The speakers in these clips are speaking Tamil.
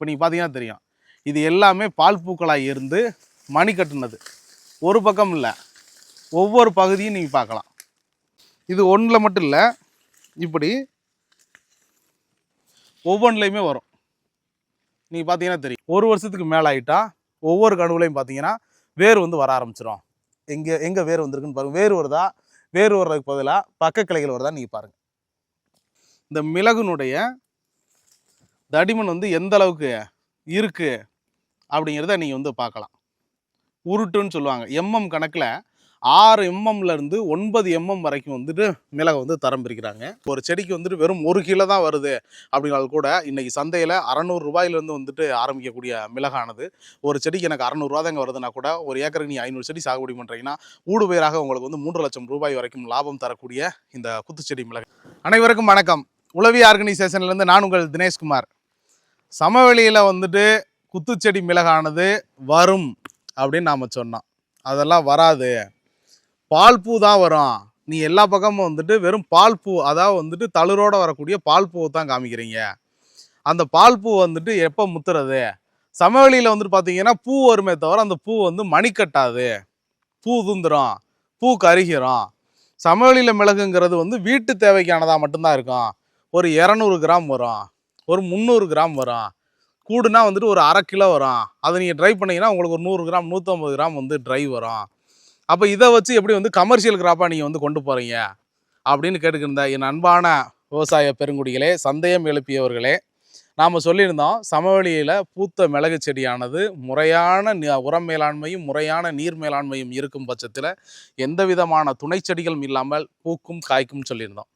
இப்போ நீங்கள் பார்த்தீங்கன்னா தெரியும். இது எல்லாமே பால் பூக்களாக இருந்து மணி கட்டுனது. ஒரு பக்கம் இல்லை. ஒவ்வொரு பகுதியும் நீங்கள் பார்க்கலாம் இது ஒன்றில் மட்டும் இல்லை. இப்படி ஒவ்வொன்றுலையுமே வரும். நீங்கள் பார்த்தீங்கன்னா தெரியும். ஒரு வருஷத்துக்கு மேலே ஆகிட்டா ஒவ்வொரு கணுவுலையும் பார்த்தீங்கன்னா வேர் வந்து வர ஆரம்பிச்சிடும் எங்கே எங்கே வேர் வந்திருக்குன்னு பாருங்கள் வேர் வருதா? வேர் வர்றதுக்கு பதிலாக பக்க கிளைகள் வருதா நீங்கள் பாருங்கள் இந்த மிளகுனுடைய தடிமன் வந்து எந்த அளவுக்கு இருக்குது அப்படிங்கிறத நீங்கள் வந்து பார்க்கலாம். உருட்டுன்னு சொல்லுவாங்க. எம்எம் கணக்கில் ஆறு எம்எம்லேருந்து ஒன்பது எம்எம் வரைக்கும் வந்துட்டு மிளகை வந்து தரம் பிரிக்கிறாங்க. ஒரு செடிக்கு வந்துட்டு வெறும் ஒரு கிலோ தான் வருது அப்படின்னாலும் கூட இன்றைக்கி சந்தையில் அறநூறு ரூபாயிலேருந்து வந்துட்டு ஆரம்பிக்கக்கூடிய மிளகானது ஒரு செடிக்கு எனக்கு அறநூறுவா தாங்க வருதுன்னா கூட ஒரு ஏக்கருக்கு நீ ஐநூறு செடி சாகுபடி பண்ணுறீங்கன்னா ஊடு பயிராக உங்களுக்கு வந்து மூன்று லட்சம் ரூபாய் வரைக்கும் லாபம் தரக்கூடிய இந்த குத்துச்செடி மிளகு. அனைவருக்கும் வணக்கம். உளவி ஆர்கனைசேஷன்லேருந்து நான் உங்கள் தினேஷ்குமார். சமவெளியில் வந்துட்டு குத்துச்செடி மிளகானது வரும் அப்படின்னு நாம் சொன்னோம். அதெல்லாம் வராது. பால் பூ தான் வரும். நீ எல்லா பக்கமும் வந்துட்டு வெறும் பால் பூ அதாவது வந்துட்டு தளரோடு வரக்கூடிய பால் பூவை தான் காமிக்கிறீங்க. அந்த பால் பூ வந்துட்டு எப்போ முத்துறது? சமவெளியில் வந்துட்டு பார்த்தீங்கன்னா பூ வருமே தவிர அந்த பூ வந்து மணி கட்டாது பூ உதிர்ந்துரும். பூ கருகிறோம் சமவெளியில் மிளகுங்கிறது வந்து வீட்டு தேவைக்கானதாக மட்டும்தான் இருக்கும். ஒரு இரநூறு கிராம் வரும். ஒரு முந்நூறு கிராம் வரும். கூடுனா வந்துட்டு ஒரு அரை கிலோ வரும். அதை நீங்கள் ட்ரை பண்ணீங்கன்னா உங்களுக்கு ஒரு நூறு கிராம் நூற்றம்பது கிராம் வந்து ட்ரை வரும். அப்போ இதை வச்சு எப்படி வந்து கமர்ஷியல் கிராப்பாக நீங்கள் வந்து கொண்டு போகிறீங்க அப்படின்னு கேட்டுக்கிருந்த என் அன்பான விவசாய பெருங்குடிகளே சந்தேகம் எழுப்பியவர்களே நாம் சொல்லியிருந்தோம் சமவெளியில் பூத்த மிளகு செடியானது முறையான உரம் மேலாண்மையும் முறையான நீர் மேலாண்மையும் இருக்கும் பட்சத்தில் எந்த விதமான துணை செடிகளும் இல்லாமல் பூக்கும் காய்க்கும் சொல்லியிருந்தோம்.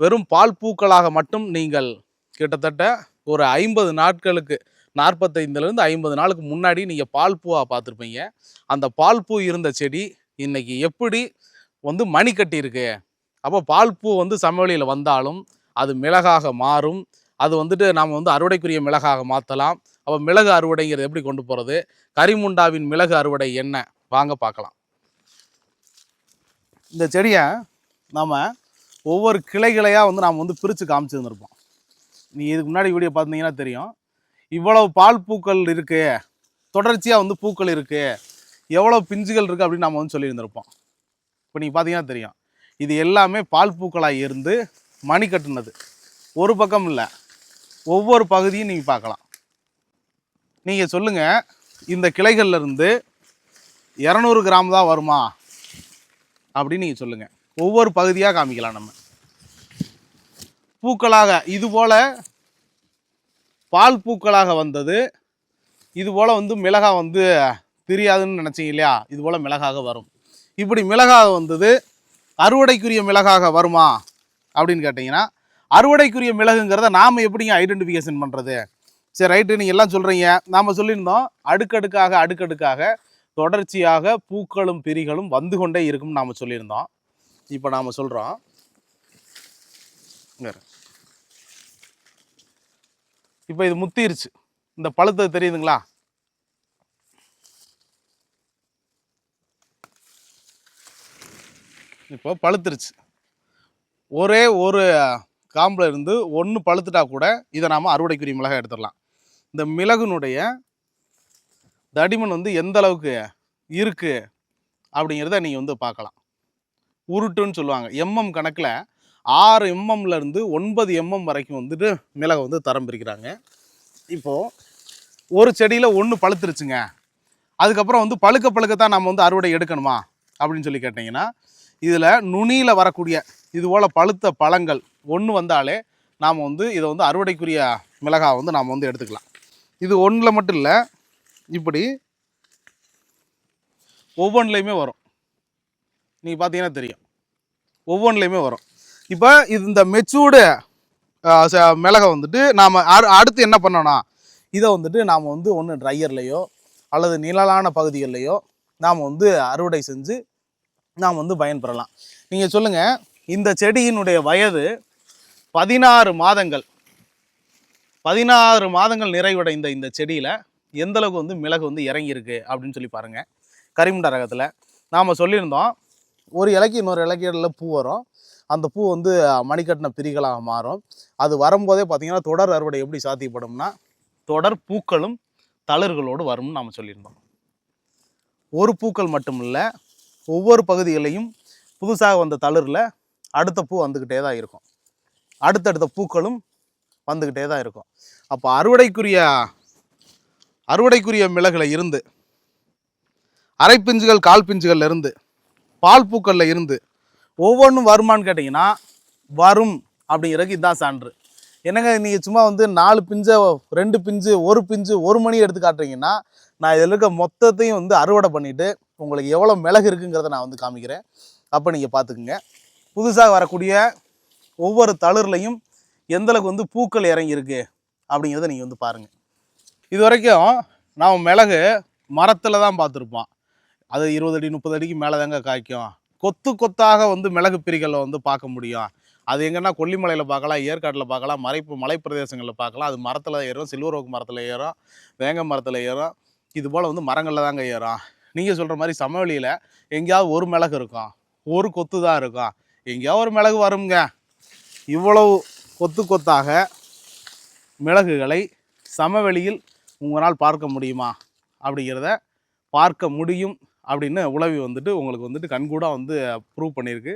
வெறும் பால் பூக்களாக மட்டும் நீங்கள் கிட்டத்தட்ட ஒரு ஐம்பது நாட்களுக்கு நாற்பத்தைந்துலேருந்து ஐம்பது நாளுக்கு முன்னாடி நீங்கள் பால் பூவாக பார்த்துருப்பீங்க. அந்த பால் பூ இருந்த செடி இன்னைக்கு எப்படி வந்து மணி கட்டியிருக்கு? அப்போ பால் பூ வந்து சமவெளியில் வந்தாலும் அது மிளகாக மாறும். அது வந்துட்டு நாம் வந்து அறுவடைக்குரிய மிளகாக மாற்றலாம் அப்போ மிளகு அறுவடைங்கிறது எப்படி கொண்டு போகிறது கரிமுண்டாவின் மிளகு அறுவடை என்ன? வாங்க பார்க்கலாம். இந்த செடியை நாம் ஒவ்வொரு கிளைகளையாக வந்து நாம் வந்து பிரித்து காமிச்சிருந்துருப்போம். நீ இதுக்கு முன்னாடி வீடியோ பார்த்தீங்கன்னா தெரியும். இவ்வளவு பால் பூக்கள் இருக்குது தொடர்ச்சியாக வந்து பூக்கள் இருக்குது எவ்வளோ பிஞ்சுகள் இருக்குது அப்படின்னு நம்ம வந்து சொல்லியிருந்திருப்போம். இப்போ நீங்கள் பார்த்தீங்கன்னா தெரியும். இது எல்லாமே பால் பூக்களாக இருந்து மணி கட்டுனது. ஒரு பக்கம் இல்லை. ஒவ்வொரு பகுதியும் நீங்கள் பார்க்கலாம். நீங்கள் சொல்லுங்கள் இந்த கிளைகள்லேருந்து இரநூறு கிராம் தான் வருமா? அப்படின்னு நீங்கள் சொல்லுங்கள் ஒவ்வொரு பகுதியாக காமிக்கலாம் நம்ம. பூக்களாக இதுபோல் பால் பூக்களாக வந்தது. இது போல் வந்து மிளகா வந்து தெரியாதுன்னு நினச்சிங்க இல்லையா? இது போல் மிளகாக வரும். இப்படி மிளகாக வந்தது. அறுவடைக்குரிய மிளகாக வருமா? அப்படின்னு கேட்டிங்கன்னா அறுவடைக்குரிய மிளகுங்கிறத நாம் எப்படிங்க ஐடென்டிஃபிகேஷன் பண்ணுறது சரி ரைட்டு நீங்கள் எல்லாம் சொல்கிறீங்க நாம் சொல்லியிருந்தோம் அடுக்கடுக்காக அடுக்கடுக்காக தொடர்ச்சியாக பூக்களும் பிரிகளும் வந்து கொண்டே இருக்கும்னு நாம் சொல்லியிருந்தோம். இப்போ நாம் சொல்கிறோம் இப்போ இது முத்திருச்சு. இந்த பழுத்தது தெரியுதுங்களா? இப்போ பழுத்துருச்சு. ஒரே ஒரு காம்பில் இருந்து ஒன்று பழுத்துட்டா கூட இதை நாம் அறுவடைக்குரிய மிளகாய் எடுத்துடலாம். இந்த மிளகுனுடைய தடிமன் வந்து எந்த அளவுக்கு இருக்குது அப்படிங்கிறத நீங்கள் வந்து பார்க்கலாம். உருட்டுன்னு சொல்லுவாங்க. எம்எம் கணக்கில் ஆறு எம்எம்லேருந்து ஒன்பது எம்எம் வரைக்கும் வந்துட்டு மிளகை வந்து தரம் பிரிக்கிறாங்க. இப்போது ஒரு செடியில் ஒன்று பழுத்துருச்சுங்க. அதுக்கப்புறம் வந்து பழுக்க பழுக்க தான் நம்ம வந்து அறுவடை எடுக்கணுமா? அப்படின்னு சொல்லி கேட்டிங்கன்னா இதில் நுனியில் வரக்கூடிய இது போல் பழுத்த பழங்கள் ஒன்று வந்தாலே நாம் வந்து இதை வந்து அறுவடைக்குரிய மிளகாய் வந்து நாம் வந்து எடுத்துக்கலாம். இது ஒன்றில் மட்டும் இல்லை இப்படி ஒவ்வொன்றுலையுமே வரும். நீங்கள் பார்த்தீங்கன்னா தெரியும். ஒவ்வொன்றுலையுமே வரும். இப்போ இது இந்த மெச்சூர்டு மிளகை வந்துட்டு நாம் அடுத்து என்ன பண்ணோம்னா இதை வந்துட்டு நாம் வந்து ஒன்று ட்ரையர்லேயோ அல்லது நிழலான பகுதிகள்லையோ நாம் வந்து அறுவடை செஞ்சு நாம் வந்து பயன்பெறலாம். நீங்கள் சொல்லுங்கள் இந்த செடியினுடைய வயது பதினாறு மாதங்கள். பதினாறு மாதங்கள் நிறைவடைந்த இந்த செடியில் எந்த அளவுக்கு வந்து மிளகு வந்து இறங்கியிருக்கு அப்படின்னு சொல்லி பாருங்கள் கரிமுண்டா ரகத்தில் நாம் சொல்லியிருந்தோம் ஒரு இலைக்கு இன்னொரு இலக்கியில் பூ வரும். அந்த பூ வந்து மணிக்கட்டின பிரிகளாக மாறும். அது வரும்போதே பார்த்திங்கன்னா தொடர் அறுவடை எப்படி சாத்தியப்படும்னா தொடர் பூக்களும் தளர்களோடு வரும்னு நாம் சொல்லியிருந்தோம். ஒரு பூக்கள் மட்டும் இல்லை ஒவ்வொரு பகுதிகளையும் புதுசாக வந்த தளிரில் அடுத்த பூ வந்துக்கிட்டே தான் இருக்கும். அடுத்தடுத்த பூக்களும் வந்துக்கிட்டே தான் இருக்கும். அப்போ அறுவடைக்குரிய அறுவடைக்குரிய மிளகுல இருந்து அரைப்பிஞ்சுகள் கால் பிஞ்சுகள்ல இருந்து பால் பூக்கள்ல இருந்து ஒவ்வொன்றும் வருமான்னு கேட்டிங்கன்னா வரும் அப்படிங்கிறதுக்கு இதுதான் சான்று என்னங்க நீங்கள் சும்மா வந்து நாலு பிஞ்சை ரெண்டு பிஞ்சு ஒரு பிஞ்சு ஒரு மணி எடுத்து காட்டுறீங்கன்னா நான் இதில் இருக்க மொத்தத்தையும் வந்து அறுவடை பண்ணிவிட்டு உங்களுக்கு எவ்வளோ மிளகு இருக்குங்கிறத நான் வந்து காமிக்கிறேன். அப்போ நீங்கள் பார்த்துக்குங்க புதுசாக வரக்கூடிய ஒவ்வொரு தளிர்லையும் எந்தளவுக்கு வந்து பூக்கள் இறங்கியிருக்கு அப்படிங்கிறத நீங்கள் வந்து பாருங்கள் இது வரைக்கும் நாம் மிளகு மரத்தில் தான் பார்த்துருப்போம். அது இருபது அடி முப்பது அடிக்கு மேலே தாங்க காய்க்கும். கொத்து கொத்தாக வந்து மிளகு பிரிகளை வந்து பார்க்க முடியும். அது எங்கன்னா கொல்லிமலையில் பார்க்கலாம் ஏற்காட்டில் பார்க்கலாம் மலைப்பு மலைப்பிரதேசங்களில் பார்க்கலாம். அது மரத்தில் ஏறும் சில்வர் ஓக்கு மரத்தில் ஏறும் வேங்க மரத்தில் ஏறும். இது போல் வந்து மரங்களில் தாங்க ஏறும். நீங்கள் சொல்கிற மாதிரி சமவெளியில் எங்கேயாவது ஒரு மிளகு இருக்கும். ஒரு கொத்து தான் இருக்கும். எங்கேயாவது ஒரு மிளகு வருங்க இவ்வளவு கொத்து கொத்தாக மிளகுகளை சமவெளியில் உங்களால் பார்க்க முடியுமா? அப்படிங்கிறத பார்க்க முடியும். அப்படின்னு உளவி வந்துட்டு உங்களுக்கு வந்துட்டு கண்கூடாக வந்து ப்ரூவ் பண்ணியிருக்கு.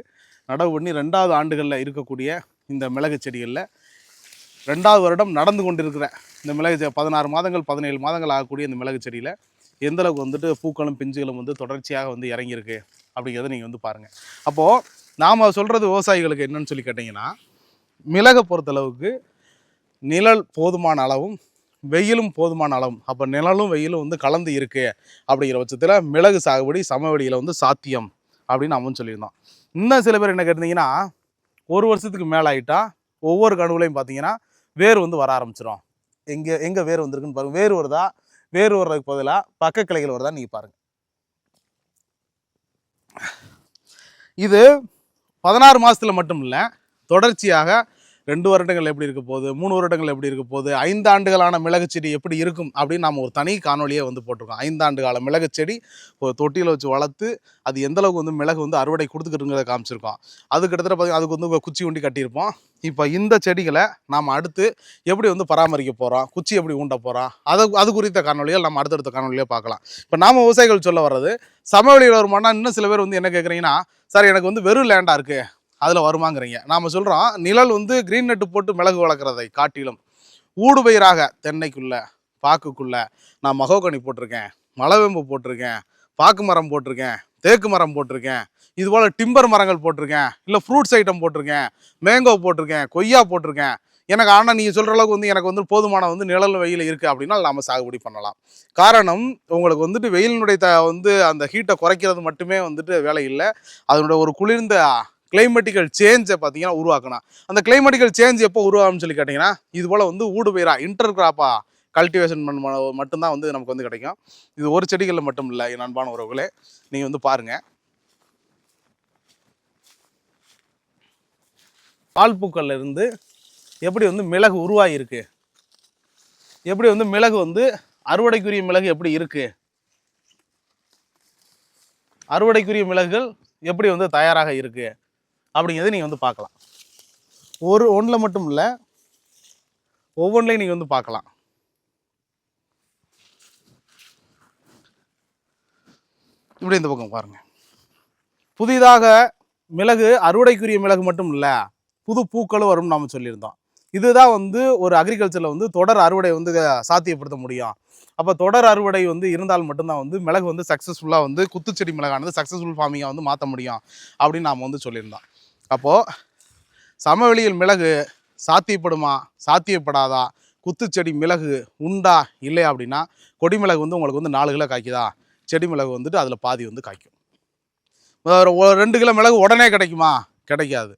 நடவு பண்ணி ரெண்டாவது ஆண்டுகளில் இருக்கக்கூடிய இந்த மிளகு செடிகளில் ரெண்டாவது வருடம் நடந்து கொண்டிருக்கிற இந்த மிளகு செ பதினாறு மாதங்கள் பதினேழு மாதங்கள் ஆகக்கூடிய இந்த மிளகு செடியில் எந்த அளவுக்கு வந்துட்டு பூக்களும் பிஞ்சுகளும் வந்து தொடர்ச்சியாக வந்து இறங்கியிருக்கு அப்படிங்கிறத நீங்கள் வந்து பாருங்கள் அப்போது நாம் சொல்கிறது விவசாயிகளுக்கு என்னன்னு சொல்லி கேட்டிங்கன்னா மிளகை பொறுத்தளவுக்கு நிழல் போதுமான அளவும் வெயிலும் போதுமான அளவு அப்போ நிழலும் வெயிலும் வந்து கலந்து இருக்கு அப்படிங்கிற பட்சத்தில் மிளகு சாகுபடி சமவெளியில் வந்து சாத்தியம் அப்படின்னு அவன் சொல்லியிருந்தான். இன்னும் சில பேர் என்ன கேட்டிங்கன்னா ஒரு வருஷத்துக்கு மேலே ஆகிட்டா ஒவ்வொரு கனவுலையும் பார்த்தீங்கன்னா வேர் வந்து வர ஆரம்பிச்சிடும் எங்கே எங்கே வேர் வந்திருக்குன்னு பாருங்கள் வேர் வருதா? வேர் வர்றதுக்கு பதிலாக பக்க கிளைகள் வருதா நீங்கள் பாருங்கள் இது பதினாறு மாதத்தில் மட்டும் இல்லை தொடர்ச்சியாக ரெண்டு வருடங்கள் எப்படி இருக்க போகுது? மூணு வருடங்கள் எப்படி இருக்க போகுது? ஐந்து ஆண்டுகளான மிளகு செடி எப்படி இருக்கும்? அப்படின்னு நம்ம ஒரு தனி காணொலியை வந்து போட்டிருக்கோம். ஐந்தாண்டு கால மிளகு செடி ஒரு தொட்டியில் வச்சு வளர்த்து அது எந்தளவுக்கு வந்து மிளகு வந்து அறுவடை கொடுத்துக்கிட்டுங்கிறத காமிச்சிருக்கோம். அது கிட்டத்தட்ட பார்த்தீங்கன்னா அதுக்கு வந்து ஒரு குச்சி உண்டி கட்டியிருப்போம். இப்போ இந்த செடிகளை நாம் அடுத்து எப்படி வந்து பராமரிக்க போகிறோம் குச்சி எப்படி ஊண்ட போகிறோம் அதை அது குறித்த காணொலிகள் நம்ம அடுத்தடுத்த காணொலியாக பார்க்கலாம். இப்போ நாம் விவசாயிகள் சொல்ல வர்றது சமவெளியில் வருமானா இன்னும் சில பேர் வந்து என்ன கேட்குறீங்கன்னா சார் எனக்கு வந்து வெறும் லேண்டாக இருக்குது அதில் வருமாங்கிறீங்க. நாம் சொல்கிறோம் நிழல் வந்து க்ரீன் நெட்டு போட்டு மிளகு வளர்க்குறதை காட்டிலும் ஊடுபயிராக தென்னைக்குள்ளே பாக்குக்குள்ளே நான் மகோகனி போட்டிருக்கேன் மலவேம்பு போட்டிருக்கேன் பாக்கு மரம் போட்டிருக்கேன் தேக்கு மரம் போட்டிருக்கேன் இது போல் டிம்பர் மரங்கள் போட்டிருக்கேன் இல்லை ஃப்ரூட்ஸ் ஐட்டம் போட்டிருக்கேன் மேங்கோ போட்டிருக்கேன் கொய்யா போட்டிருக்கேன். எனக்கு ஆனால் நீங்கள் சொல்கிற அளவுக்கு வந்து எனக்கு வந்து போதுமான வந்து நிழல் வெயில் இருக்குது அப்படின்னா நாம் சாகுபடி பண்ணலாம். காரணம் உங்களுக்கு வந்துட்டு வெயிலினுடைய த வந்து அந்த ஹீட்டை குறைக்கிறது மட்டுமே வந்துட்டு வேலை இல்லை. அதனுடைய ஒரு குளிர்ந்த கிளைமேட்டிக்கல் சேஞ்சை பார்த்தீங்கன்னா உருவாக்கணும். அந்த கிளைமேட்டிக்கல் சேஞ்ச் எப்போ உருவாகும்னு சொல்லி கேட்டிங்கன்னா இது போல் வந்து ஊடுபயிரா இன்டர் கிராப்பாக கல்டிவேஷன் பண்ண மட்டும்தான் வந்து நமக்கு வந்து கிடைக்கும். இது ஒரு செடிகளில் மட்டும் இல்லை என் அன்பான உறவுகளே நீங்கள் வந்து பாருங்கள் பால் பூக்கள்லேருந்து எப்படி வந்து மிளகு உருவாகியிருக்கு எப்படி வந்து மிளகு வந்து அறுவடைக்குரிய மிளகு எப்படி இருக்கு? அறுவடைக்குரிய மிளகுகள் எப்படி வந்து தயாராக இருக்குது அப்படிங்கிறத நீங்கள் வந்து பார்க்கலாம். ஒரு ஒன்றில் மட்டும் இல்லை ஒவ்வொன்றிலையும் நீங்கள் வந்து பார்க்கலாம். இப்படி இந்த பக்கம் பாருங்கள் புதிதாக மிளகு அறுவடைக்குரிய மிளகு மட்டும் இல்லை புது பூக்களும் வரும்னு நாம் சொல்லியிருந்தோம். இதுதான் வந்து ஒரு அக்ரிகல்ச்சரில் வந்து தொடர் அறுவடை வந்து சாத்தியப்படுத்த முடியும். அப்போ தொடர் அறுவடை வந்து இருந்தால் மட்டும்தான் வந்து மிளகு வந்து சக்ஸஸ்ஃபுல்லாக வந்து குத்துச்செடி மிளகானது சக்ஸஸ்ஃபுல் ஃபார்மிங்காக வந்து மாற்ற முடியும் அப்படின்னு நாம் வந்து சொல்லியிருந்தோம். அப்போது சமவெளியில் மிளகு சாத்தியப்படுமா? சாத்தியப்படாதா? குத்துச்செடி மிளகு உண்டா? இல்லை அப்படின்னா கொடிமிளகு வந்து உங்களுக்கு வந்து நாலு கிலோ காய்க்குதா? செடி மிளகு வந்துட்டு அதில் பாதி வந்து காய்க்கும். ஒரு ரெண்டு கிலோ மிளகு உடனே கிடைக்குமா? கிடைக்காது.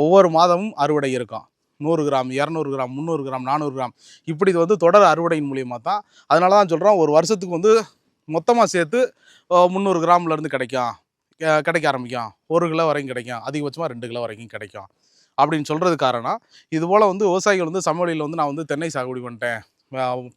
ஒவ்வொரு மாதமும் அறுவடை இருக்கும். நூறு கிராம் இரநூறு கிராம் முந்நூறு கிராம் நானூறு கிராம். இப்படி இது வந்து தொடர் அறுவடையின் மூலியமாக தான். அதனால தான் சொல்கிறோம் ஒரு வருஷத்துக்கு வந்து மொத்தமாக சேர்த்து முந்நூறு கிராம்லேருந்து கிடைக்கும். கிடைக்க ஆரம்பிக்கும். ஒரு கிலோ வரைக்கும் கிடைக்கும். அதிகபட்சமாக ரெண்டு கிலோ வரைக்கும் கிடைக்கும். அப்படின்னு சொல்கிறது காரணம் இதுபோல் வந்து விவசாயிகள் வந்து சமவெளியில் வந்து நான் வந்து தென்னை சாகுபடி பண்ணிட்டேன்.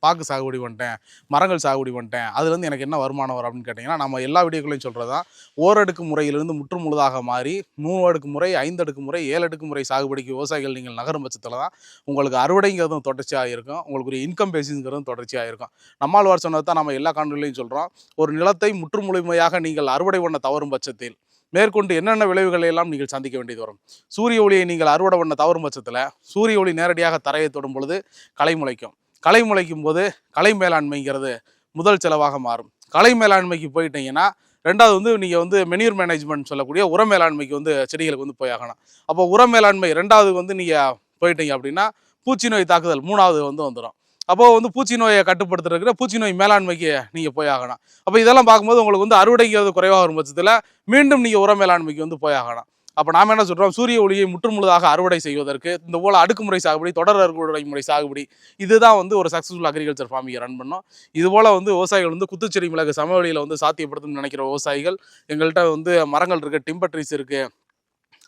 பாக்கு சாகுபடி பண்ணிட்டேன் மரங்கள் சாகுபடி பண்ணிட்டேன் அதுலேருந்து எனக்கு என்ன வருமானம் வரும் அப்படின்னு கேட்டிங்கன்னா நம்ம எல்லா வீடியோக்களையும் சொல்கிறது தான் ஓரடுக்கு முறையிலிருந்து முற்றுமுழுதாக மாறி மூணு அடுக்கு முறை ஐந்து அடுக்கு முறை ஏழு அடுக்கு முறை சாகுபடிக்கு விவசாயிகள் நீங்கள் நகரும் பட்சத்தில் தான் உங்களுக்கு அறுவடைங்கிறதும் தொடர்ச்சியாக இருக்கும். உங்களுக்கு ஒரு இன்கம் பேசிங்கிறதும் தொடர்ச்சியாக இருக்கும். நம்மாழ்வார் சொன்னது தான் நம்ம எல்லா காணொலியிலையும் சொல்கிறோம் ஒரு நிலத்தை முற்று முழுமையாக நீங்கள் அறுவடை பண்ண தவறும் பட்சத்தில் மேற்கொண்டு என்னென்ன விளைவுகளை எல்லாம் நீங்கள் சந்திக்க வேண்டியது வரும்? சூரிய ஒளியை நீங்கள் அறுவடை பண்ண தவறும் பட்சத்தில் சூரிய ஒளி நேரடியாக தரையை தொடும் பொழுது களை முளைக்கும். களை முளைக்கும் போது கலை மேலாண்மைங்கிறது முதல் செலவாக மாறும். கலை மேலாண்மைக்கு போயிட்டீங்கன்னா ரெண்டாவது வந்து நீங்கள் வந்து மெனியூர் மேனேஜ்மெண்ட் சொல்லக்கூடிய உர மேலாண்மைக்கு வந்து செடிகளுக்கு வந்து போய் ஆகணும். அப்போ உர மேலாண்மை ரெண்டாவது வந்து நீங்கள் போயிட்டீங்க அப்படின்னா பூச்சி நோய் தாக்குதல் மூணாவது வந்து வந்துடும் அப்போது வந்து பூச்சி நோயை கட்டுப்படுத்துறதுக்கு பூச்சி நோய் மேலாண்மைக்கு நீங்கள் போய் ஆகணும். அப்போ இதெல்லாம் பார்க்கும்போது உங்களுக்கு வந்து அறுவடைங்கிறது குறைவாக வரும் பட்சத்தில் மீண்டும் நீங்கள் உர மேலாண்மைக்கு வந்து போய் ஆகணும். அப்போ நாம் என்ன சொல்கிறோம் சூரிய ஒளியை முற்றுமுழுதாக அறுவடை செய்வதற்கு இந்த போல அடுக்குமுறை சாகுபடி தொடர் அறுவடை முறை சாகுபடி இதுதான் வந்து ஒரு சக்ஸஸ்ஃபுல் அக்ரிகல்ச்சர் ஃபார்மிங்கை ரன் பண்ணோம். இது போல் வந்து விவசாயிகள் வந்து குத்துச்செடி மிளகு சமவெளியில் வந்து சாத்தியப்படுத்தணும்னு நினைக்கிற விவசாயிகள் எங்கள்கிட்ட வந்து மரங்கள் இருக்குது டிம்பர் ட்ரீஸ் இருக்குது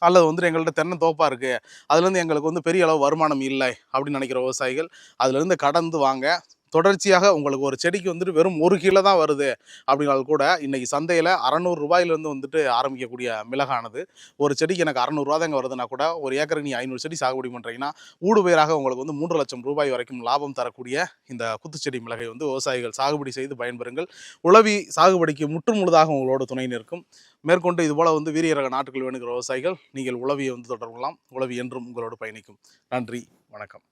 அல்லது வந்து எங்கள்கிட்ட தென்னை தோப்பாக இருக்குது அதுலேருந்து எங்களுக்கு வந்து பெரிய அளவு வருமானம் இல்லை அப்படின்னு நினைக்கிற விவசாயிகள் அதுலேருந்து கடந்து வாங்க தொடர்ச்சியாக உங்களுக்கு ஒரு செடிக்கு வந்துட்டு வெறும் ஒரு கிலோ தான் வருது அப்படின்னாலும் கூட இன்னைக்கு சந்தையில் அறநூறு ரூபாயிலேருந்து வந்துட்டு ஆரம்பிக்கக்கூடிய மிளகானது ஒரு செடிக்கு எனக்கு அறநூறுவா தாங்க வருதுன்னா கூட ஒரு ஏக்கருக்கு நீ ஐநூறு செடி சாகுபடி பண்ணுறீங்கன்னா ஊடுபயிராக உங்களுக்கு வந்து மூன்று லட்சம் ரூபாய் வரைக்கும் லாபம் தரக்கூடிய இந்த குத்துச்செடி மிளகை வந்து விவசாயிகள் சாகுபடி செய்து பயன்பெறுங்கள். உளவி சாகுபடிக்கு முற்று முழுதாக உங்களோட துணை நிற்கும். மேற்கொண்டு இதுபோல் வந்து வீரிய ரக நாட்டுகள் வேணுங்கிற விவசாயிகள் நீங்கள் உளவியை வந்து தொடரலாம். உளவி என்றும் உங்களோடு பயணிக்கும். நன்றி வணக்கம்.